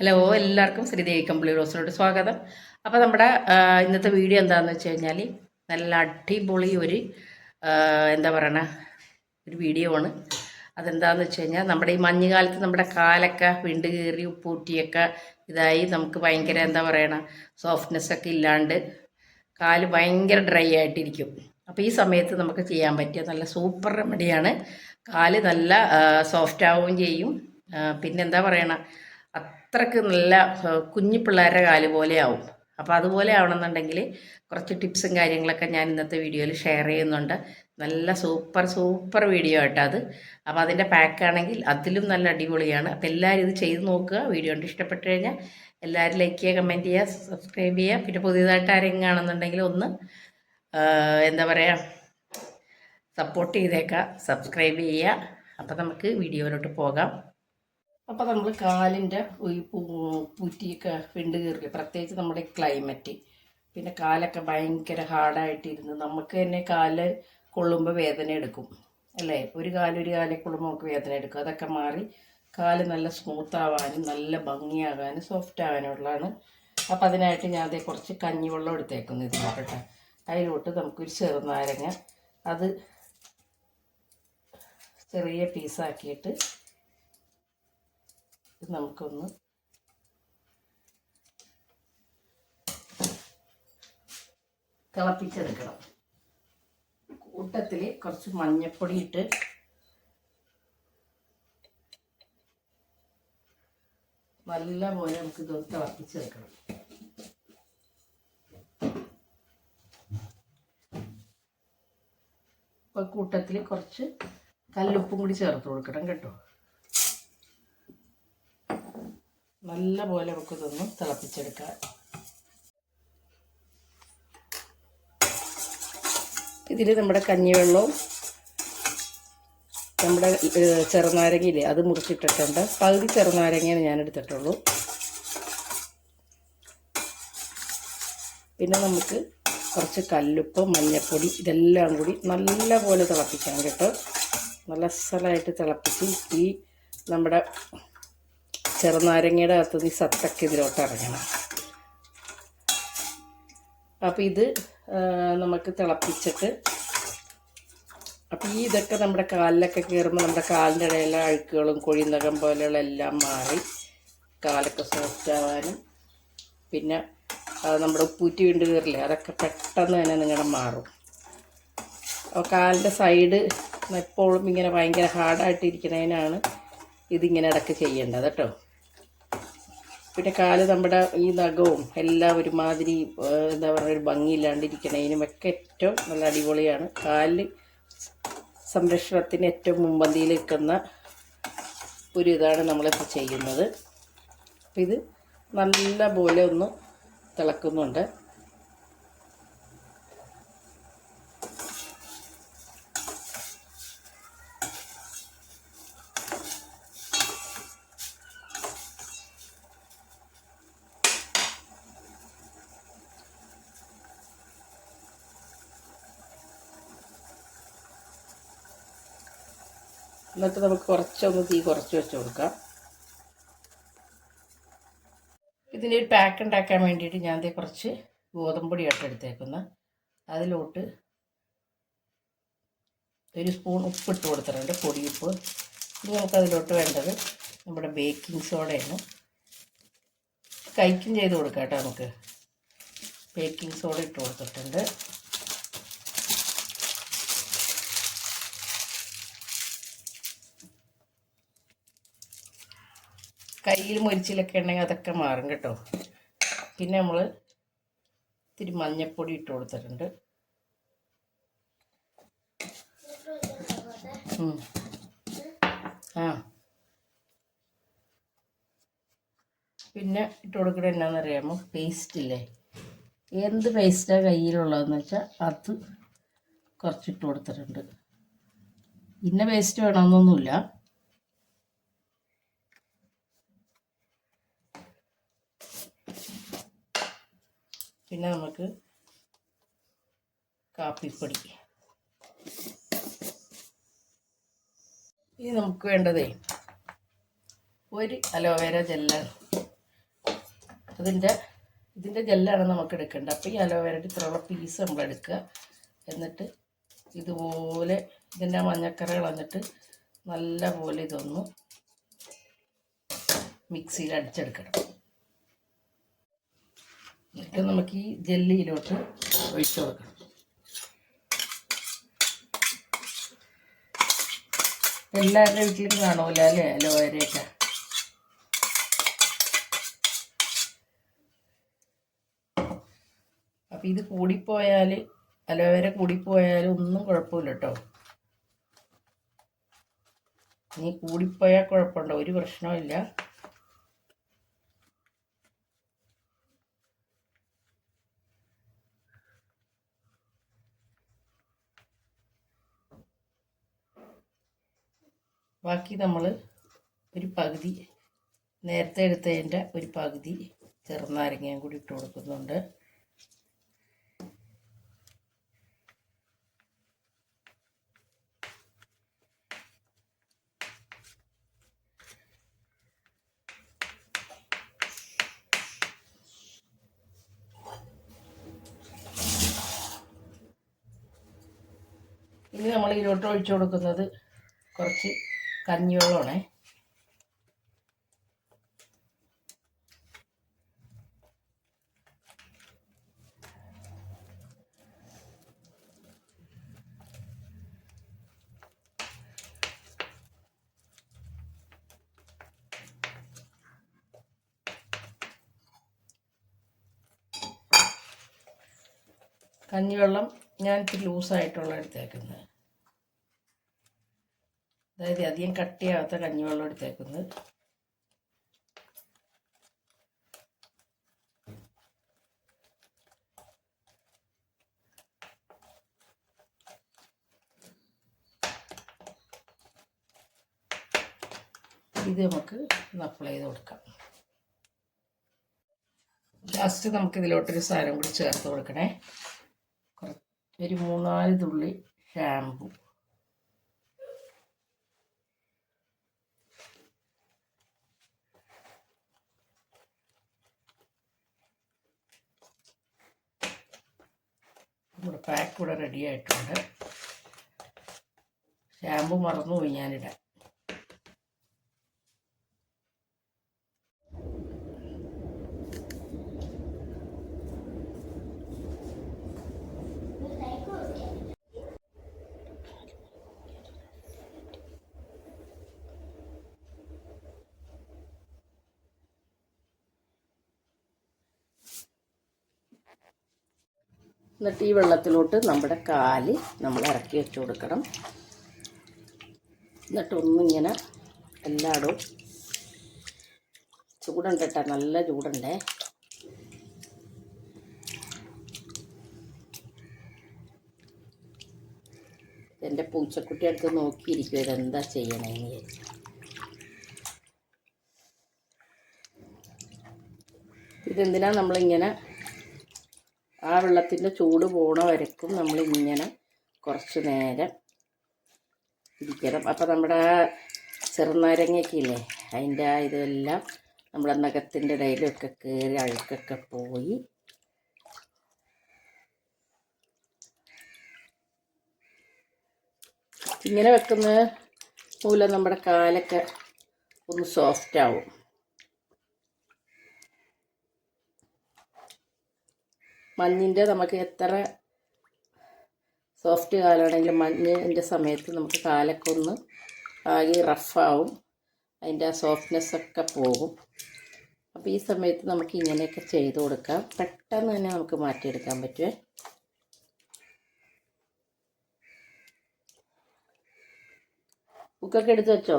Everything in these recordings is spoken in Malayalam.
ഹലോ എല്ലാവർക്കും ശ്രീദേവി കമ്പിളി റോസിലോട്ട് സ്വാഗതം. അപ്പോൾ നമ്മുടെ ഇന്നത്തെ വീഡിയോ എന്താണെന്ന് വെച്ച് കഴിഞ്ഞാൽ നല്ല അടിപൊളി ഒരു എന്താ പറയണ ഒരു വീഡിയോ ആണ്. അതെന്താണെന്ന് വെച്ച് കഴിഞ്ഞാൽ നമ്മുടെ ഈ മഞ്ഞുകാലത്ത് നമ്മുടെ കാലൊക്കെ വിണ്ട് കീറി ഉപ്പൂറ്റിയൊക്കെ ഇതായി നമുക്ക് ഭയങ്കര എന്താ പറയണ സോഫ്റ്റ്നെസ് ഒക്കെ ഇല്ലാണ്ട് കാൽ ഭയങ്കര ഡ്രൈ ആയിട്ടിരിക്കും. അപ്പോൾ ഈ സമയത്ത് നമുക്ക് ചെയ്യാൻ പറ്റിയ നല്ല സൂപ്പർ റെമഡിയാണ് കാൽ നല്ല സോഫ്റ്റ് ആവുകയും ചെയ്യും. പിന്നെന്താ പറയണ അത്രയ്ക്ക് നല്ല കുഞ്ഞു പിള്ളേരുടെ കാൽ പോലെ ആവും. അപ്പോൾ അതുപോലെ ആവണമെന്നുണ്ടെങ്കിൽ കുറച്ച് ടിപ്സും കാര്യങ്ങളൊക്കെ ഞാൻ ഇന്നത്തെ വീഡിയോയിൽ ഷെയർ ചെയ്യുന്നുണ്ട്. നല്ല സൂപ്പർ സൂപ്പർ വീഡിയോ ആട്ടോ അത്. അപ്പോൾ അതിന്റെ പാക്കാണെങ്കിൽ അതിലും നല്ല അടിപൊളിയാണ്. അപ്പോൾ എല്ലാവരും ഇത് ചെയ്ത് നോക്കുക. വീഡിയോ കണ്ട് ഇഷ്ടപ്പെട്ട് കഴിഞ്ഞാൽ എല്ലാവരും ലൈക്ക് ചെയ്യുക കമന്റ് ചെയ്യുക സബ്സ്ക്രൈബ് ചെയ്യുക. പിന്നെ പുതിയതായിട്ട് ആരെങ്കിലും കാണുന്നുണ്ടെങ്കിൽ ഒന്ന് എന്താ പറയുക സപ്പോർട്ട് ചെയ്തേക്കുക സബ്സ്ക്രൈബ് ചെയ്യുക. അപ്പോൾ നമുക്ക് വീഡിയോയിലോട്ട് പോകാം. അപ്പോൾ നമ്മൾ കാലിന്റെ ഈ പുറ്റിയൊക്കെ വിണ്ട് കീറില്ല പ്രത്യേകിച്ച് നമ്മുടെ ക്ലൈമറ്റ് പിന്നെ കാലൊക്കെ ഭയങ്കര ഹാർഡായിട്ടിരുന്ന് നമുക്ക് തന്നെ കാൽ കൊള്ളുമ്പോൾ വേദന എടുക്കും. അല്ലേ? ഒരു കാൽ ഒരു കൊള്ളുമ്പോൾ നമുക്ക് വേദന എടുക്കും. അതൊക്കെ മാറി കാൽ നല്ല സ്മൂത്ത് ആവാനും നല്ല ഭംഗിയാകാനും സോഫ്റ്റ് ആവാനുള്ളതാണ്. അപ്പം അതിനായിട്ട് ഞാൻ അതേ കുറച്ച് കഞ്ഞിവെള്ളം എടുത്തേക്കുന്നു ഇതിലോട്ടെ അതിലോട്ട് നമുക്കൊരു ചെറുനാരങ്ങ. അത് ചെറിയ പീസാക്കിയിട്ട് ഇത് നമുക്കൊന്ന് തിളപ്പിച്ചെടുക്കണം. കൂട്ടത്തിൽ കുറച്ച് മഞ്ഞപ്പൊടി ഇട്ട് നല്ല പോലെ നമുക്ക് ഇത് തിളപ്പിച്ചെടുക്കണം. അപ്പോൾ കൂട്ടത്തിൽ കുറച്ച് കല്ലുപ്പും കൂടി ചേർത്ത് കൊടുക്കണം കേട്ടോ. നല്ല പോലെ നമുക്ക് ഇതൊന്ന് തിളപ്പിച്ചെടുക്കാം. ഇതിൽ നമ്മുടെ കഞ്ഞിവെള്ളവും നമ്മുടെ ചെറുനാരങ്ങയില്ലേ അത് മുറിച്ചിട്ടിട്ടുണ്ട്. പകുതി ചെറുനാരങ്ങയാണ് ഞാൻ എടുത്തിട്ടുള്ളൂ പിന്നെ നമുക്ക് കുറച്ച് കല്ലുപ്പ് മഞ്ഞൾപ്പൊടി ഇതെല്ലാം കൂടി നല്ല പോലെ തിളപ്പിക്കണം കേട്ടോ. നല്ല അസലായിട്ട് തിളപ്പിച്ച് ഈ നമ്മുടെ ചെറുനാരങ്ങയുടെ അകത്ത് ഈ സത്തൊക്കെ ഇതിലോട്ട് ഇറങ്ങണം. അപ്പോൾ ഇത് നമുക്ക് തിളപ്പിച്ചിട്ട് അപ്പോൾ ഈ ഇതൊക്കെ നമ്മുടെ കാലിലൊക്കെ കയറുമ്പോൾ നമ്മുടെ കാലിന്റെ ഇടയിലെ അഴുക്കുകളും കൊഴിനകം പോലെയുള്ള എല്ലാം മാറി കാലൊക്കെ സോഫ്റ്റ് ആവാനും പിന്നെ നമ്മുടെ ഉപ്പൂറ്റി വീണ്ട് കയറില്ലേ അതൊക്കെ പെട്ടെന്ന് തന്നെ നിങ്ങളുടെ മാറും. അപ്പോൾ കാലിന്റെ സൈഡ് എപ്പോഴും ഇങ്ങനെ ഭയങ്കര ഹാർഡായിട്ടിരിക്കുന്നതിനാണ് ഇതിങ്ങനെ ഇടയ്ക്ക് ചെയ്യേണ്ടത് കേട്ടോ. പിന്നെ കാൽ നമ്മുടെ ഈ നഖവും എല്ലാം ഒരുമാതിരി എന്താ പറയുക ഒരു ഭംഗിയില്ലാണ്ടിരിക്കണതിനും ഒക്കെ ഏറ്റവും നല്ല അടിപൊളിയാണ്. കാലിൽ സംരക്ഷണത്തിന് ഏറ്റവും മുമ്പന്തിയിൽ നിൽക്കുന്ന ഒരു ഇതാണ് നമ്മളിപ്പോൾ ചെയ്യുന്നത്. അപ്പം ഇത് നല്ല പോലെ ഒന്ന് തിളക്കുന്നുണ്ട്. എന്നിട്ട് നമുക്ക് കുറച്ചൊന്ന് തീ കുറച്ച് വെച്ച് കൊടുക്കാം. ഇതിന്റെ ഒരു പാക്ക് ഉണ്ടാക്കാൻ വേണ്ടിയിട്ട് ഞാൻ ദേ കുറച്ച് ഗോതമ്പൊടി ഇട്ട് എടുത്തേക്കുന്നത് അതിലോട്ട് ഒരു സ്പൂൺ ഉപ്പ് ഉപ്പിട്ട് കൊടുത്തിട്ടുണ്ട്. പൊടിയുപ്പ്. ഇനി നമുക്ക് അതിലോട്ട് വേണ്ടത് നമ്മുടെ ബേക്കിംഗ് സോഡയാണ് കൈക്കും ചെയ്ത് കൊടുക്കാം കേട്ടോ നമുക്ക്. ബേക്കിംഗ് സോഡ ഇട്ട് കൊടുത്തിട്ടുണ്ട്. കയ്യിൽ മൊരിച്ചിലൊക്കെ ഉണ്ടെങ്കിൽ അതൊക്കെ മാറും കേട്ടോ. പിന്നെ നമ്മൾ ഇത്തിരി മഞ്ഞപ്പൊടി ഇട്ട് കൊടുത്തിട്ടുണ്ട്. ആ. പിന്നെ ഇട്ട് കൊടുക്കണ എന്നാണെന്നറിയാമോ പേസ്റ്റ് ഇല്ലേ? എന്ത് പേസ്റ്റാണ് കയ്യിലുള്ളതെന്ന് വെച്ചാൽ അത് കുറച്ചിട്ട് കൊടുത്തിട്ടുണ്ട്. ഇന്ന പേസ്റ്റ് വേണമെന്നൊന്നുമില്ല. പിന്നെ നമുക്ക് കാപ്പിപ്പൊടി. ഇനി നമുക്ക് വേണ്ടതേ ഒരു അലോവേര ജെല്ലാണ് അതിന്റെ ഇതിന്റെ ജെല്ലാണ് നമുക്ക് എടുക്കേണ്ടത്. അപ്പോൾ ഈ അലോവേരയുടെ ഇത്രയുള്ള പീസ് നമ്മൾ എടുക്കുക. എന്നിട്ട് ഇതുപോലെ ഇതിന്റെ മഞ്ഞക്കറ കളഞ്ഞിട്ട് നല്ല പോലെ ഇതൊന്ന് മിക്സിയിൽ അടിച്ചെടുക്കണം. എന്നിട്ട് നമുക്ക് ഈ ജെല്ലിയിലോട്ട് ഒഴിച്ചു കൊടുക്കണം. എല്ലാവരുടെ വീട്ടിലും കാണൂല അല്ലേ? അലോവേരയൊക്കെ. അപ്പം ഇത് കൂടിപ്പോയാൽ അലോവേര കൂടിപ്പോയാൽ ഒന്നും കുഴപ്പമില്ല കേട്ടോ. ഇനി കൂടിപ്പോയാൽ കുഴപ്പമുണ്ടോ ഒരു പ്രശ്നവും ബാക്കി നമ്മൾ ഒരു പകുതി നേരത്തെ എടുത്തതിന്റെ ഒരു പകുതി ചെറുനാരങ്ങയും കൂടി ഇട്ട് കൊടുക്കുന്നുണ്ട്. ഇനി നമ്മൾ ഇതിലോട്ട് ഒഴിച്ചു കൊടുക്കുന്നത് കുറച്ച് കഞ്ഞിവെള്ളമാണേ. കഞ്ഞിവെള്ളം ഞാൻ ലൂസായിട്ടുള്ള എടുത്തേക്കുന്നത്. അതായത് അധികം കട്ടിയാവാത്ത കഞ്ഞിവെള്ളം എടുത്തേക്കുന്നത്. ഇത് നമുക്ക് അപ്ലൈ ചെയ്ത് കൊടുക്കാം. ലാസ്റ്റ് നമുക്ക് ഇതിലോട്ടൊരു സാധനം കൂടി ചേർത്ത് കൊടുക്കണേ. ഒരു മൂന്നാൽ തുള്ളി ഷാമ്പു നമ്മുടെ പാക്ക് ഇവിടെ റെഡി ആയിട്ടുണ്ട്. ഷാമ്പു മറന്നുപോയി ഞാനിടാൻ എന്നിട്ട് ഈ വെള്ളത്തിലോട്ട് നമ്മുടെ കാൽ നമ്മൾ ഇറക്കി വെച്ച് കൊടുക്കണം. എന്നിട്ട് ഒന്നിങ്ങനെ എല്ലായിടവും ചൂടുണ്ട് കേട്ടോ നല്ല ചൂടുണ്ടേ? എന്റെ പൂച്ചക്കുട്ടി അടുത്ത് നോക്കിയിരിക്കും ഇതെന്താ ചെയ്യണമെന്ന് വിചാരിച്ചു. ഇതെന്തിനാ നമ്മളിങ്ങനെ ആ വെള്ളത്തിന്റെ ചൂട് പോണ നമ്മൾ നമ്മളിങ്ങനെ കുറച്ച് നേരം ഇരിക്കണം. അപ്പോൾ നമ്മുടെ ചെറുനാരങ്ങയൊക്കെ ഇല്ലേ അതിന്റെ ആ ഇതെല്ലാം നമ്മുടെ നഖത്തിന്റെ ഇടയിലൊക്കെ കയറി അഴുക്കൊക്കെ പോയി. ഇങ്ങനെ വെക്കുന്ന മൂലം നമ്മുടെ കാലൊക്കെ ഒന്ന് സോഫ്റ്റ് ആവും. മഞ്ഞിന്റെ നമുക്ക് എത്ര സോഫ്റ്റ് കാലാണെങ്കിലും മഞ്ഞിന്റെ സമയത്ത് നമുക്ക് കാലൊക്കെ ഒന്ന് ആകെ റഫാവും അതിന്റെ ആ സോഫ്റ്റ്നെസ് ഒക്കെ പോകും. അപ്പോൾ ഈ സമയത്ത് നമുക്ക് ഇങ്ങനെയൊക്കെ ചെയ്ത് കൊടുക്കാം. പെട്ടെന്ന് തന്നെ നമുക്ക് മാറ്റിയെടുക്കാൻ പറ്റുമേ ബുക്കൊക്കെ എടുത്ത് വെച്ചോ?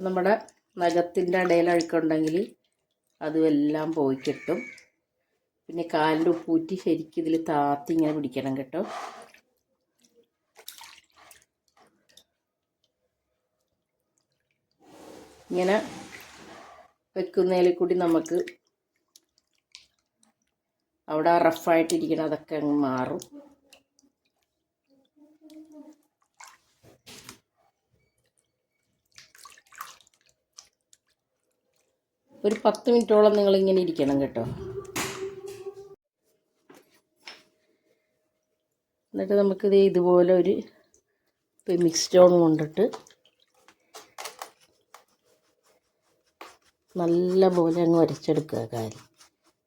അപ്പം നമ്മുടെ നഖത്തിന്റെ ഇടയിൽ അഴുക്കുണ്ടെങ്കിൽ അതും എല്ലാം പോയി കിട്ടും. പിന്നെ കാലിന്റെ ഉപ്പൂറ്റി ശരിക്കും ഇതിൽ താത്തി ഇങ്ങനെ പിടിക്കണം കേട്ടോ. ഇങ്ങനെ വെക്കുന്നതിൽ കൂടി നമുക്ക് അവിടെ റഫായിട്ടിരിക്കണം അതൊക്കെ അങ്ങ് മാറും. ഒരു പത്ത് മിനിറ്റോളം നിങ്ങളിങ്ങനെ ഇരിക്കണം കേട്ടോ. എന്നിട്ട് നമുക്കിത് ഇതുപോലെ ഒരു മിക്സ് സ്റ്റോൺ കൊണ്ടിട്ട് നല്ല പോലെ അങ്ങ് വരച്ചെടുക്കുക കാര്യം.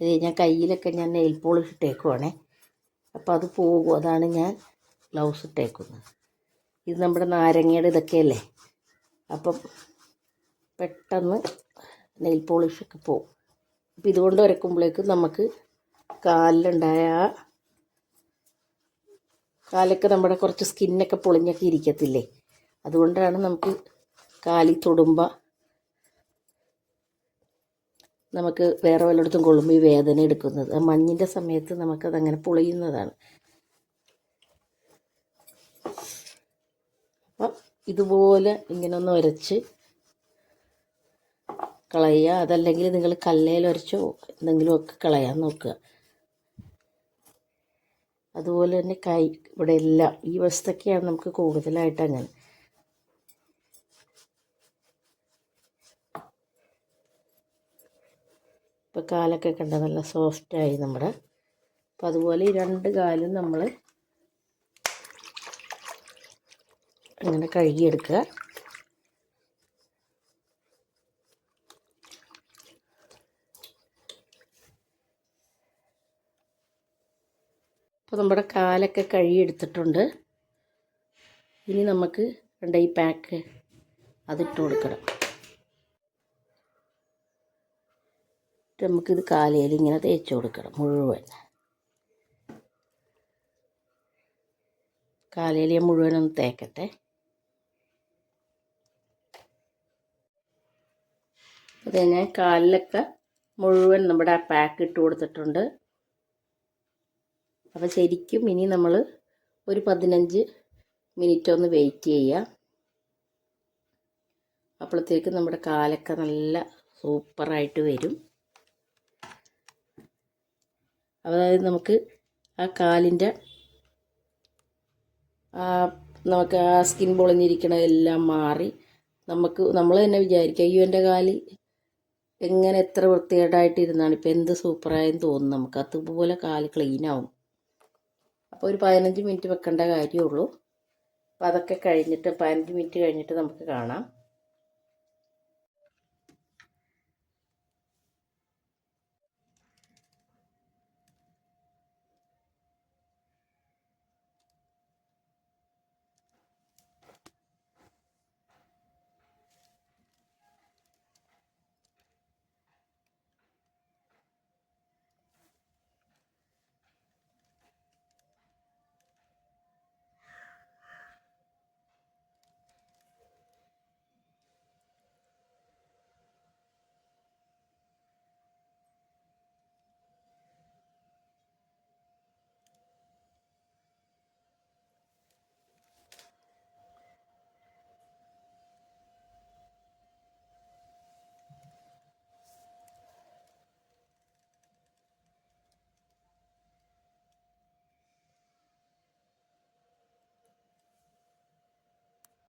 ഇത് ഞാൻ കയ്യിലൊക്കെ ഞാൻ നെയിൽ പോളിഷ് ഇട്ടേക്കുവാണേ. അപ്പോൾ അത് പോകും. അതാണ് ഞാൻ ഗ്ലൗസ് ഇട്ടേക്കുന്നത്. ഇത് നമ്മുടെ നാരങ്ങയുടെ ഇതൊക്കെയല്ലേ? അപ്പം പെട്ടെന്ന് നെയിൽ പോളിഷൊക്കെ പോകും അപ്പോൾ ഇതുകൊണ്ട് വരക്കുമ്പോഴേക്കും നമുക്ക് കാലിലുണ്ടായ കാലൊക്കെ നമ്മുടെ കുറച്ച് സ്കിന്നൊക്കെ പൊളിഞ്ഞൊക്കെ ഇരിക്കത്തില്ലേ? അതുകൊണ്ടാണ് നമുക്ക് കാലിൽ തൊടുമ്പ നമുക്ക് വേറെ വല്ലയിടത്തും കൊള്ളുമ്പോൾ ഈ വേദന എടുക്കുന്നത്. ആ മഞ്ഞിന്റെ സമയത്ത് നമുക്കതങ്ങനെ പൊളിയുന്നതാണ്. അപ്പം ഇതുപോലെ ഇങ്ങനെ ഒന്ന് ഉരച്ച് കളയുക. അതല്ലെങ്കിൽ നിങ്ങൾ കല്ലയിൽ ഉരച്ചോ എന്തെങ്കിലുമൊക്കെ കളയാൻ നോക്കുക. അതുപോലെ തന്നെ കൈ ഇവിടെ എല്ലാം ഈ വശത്തൊക്കെയാണ് നമുക്ക് കൂടുതലായിട്ട് അങ്ങനെ. ഇപ്പോൾ കാലൊക്കെ കണ്ട നല്ല സോഫ്റ്റായി നമ്മുടെ. അപ്പോൾ അതുപോലെ ഈ രണ്ട് കാലും നമ്മൾ അങ്ങനെ കഴുകിയെടുക്കുക. അപ്പോൾ നമ്മുടെ കാലൊക്കെ കഴുകിയെടുത്തിട്ടുണ്ട്. ഇനി നമുക്ക് വേണ്ട ഈ പാക്ക് അതിട്ട് കൊടുക്കണം. നമുക്കിത് കാലയിൽ ഇങ്ങനെ തേച്ച് കൊടുക്കണം മുഴുവൻ. കാലയിൽ ഞാൻ മുഴുവനൊന്ന് തേക്കട്ടെ. അത് ഞാൻ കാലിലൊക്കെ മുഴുവൻ നമ്മുടെ ആ പാക്ക് ഇട്ട് കൊടുത്തിട്ടുണ്ട്. അപ്പോൾ ശരിക്കും ഇനി നമ്മൾ ഒരു പതിനഞ്ച് മിനിറ്റ് ഒന്ന് വെയിറ്റ് ചെയ്യുക അപ്പോഴത്തേക്ക് നമ്മുടെ കാലൊക്കെ നല്ല സൂപ്പറായിട്ട് വരും. അതായത് നമുക്ക് ആ കാലിന്റെ നമുക്ക് ആ സ്കിൻ പൊളിഞ്ഞിരിക്കണ എല്ലാം മാറി. നമുക്ക് നമ്മൾ തന്നെ വിചാരിക്കുക അയ്യോ എന്റെ കാൽ എങ്ങനെ എത്ര വൃത്തികേടായിട്ടിരുന്നാണ്. ഇപ്പം എന്ത് സൂപ്പറായെന്ന് തോന്നും നമുക്ക്. അതുപോലെ കാൽ ക്ലീനാവും അപ്പോൾ ഒരു പതിനഞ്ച് മിനിറ്റ് വെക്കേണ്ട കാര്യമുള്ളൂ അപ്പോൾ അതൊക്കെ കഴിഞ്ഞിട്ട് പതിനഞ്ച് മിനിറ്റ് കഴിഞ്ഞിട്ട് നമുക്ക് കാണാം.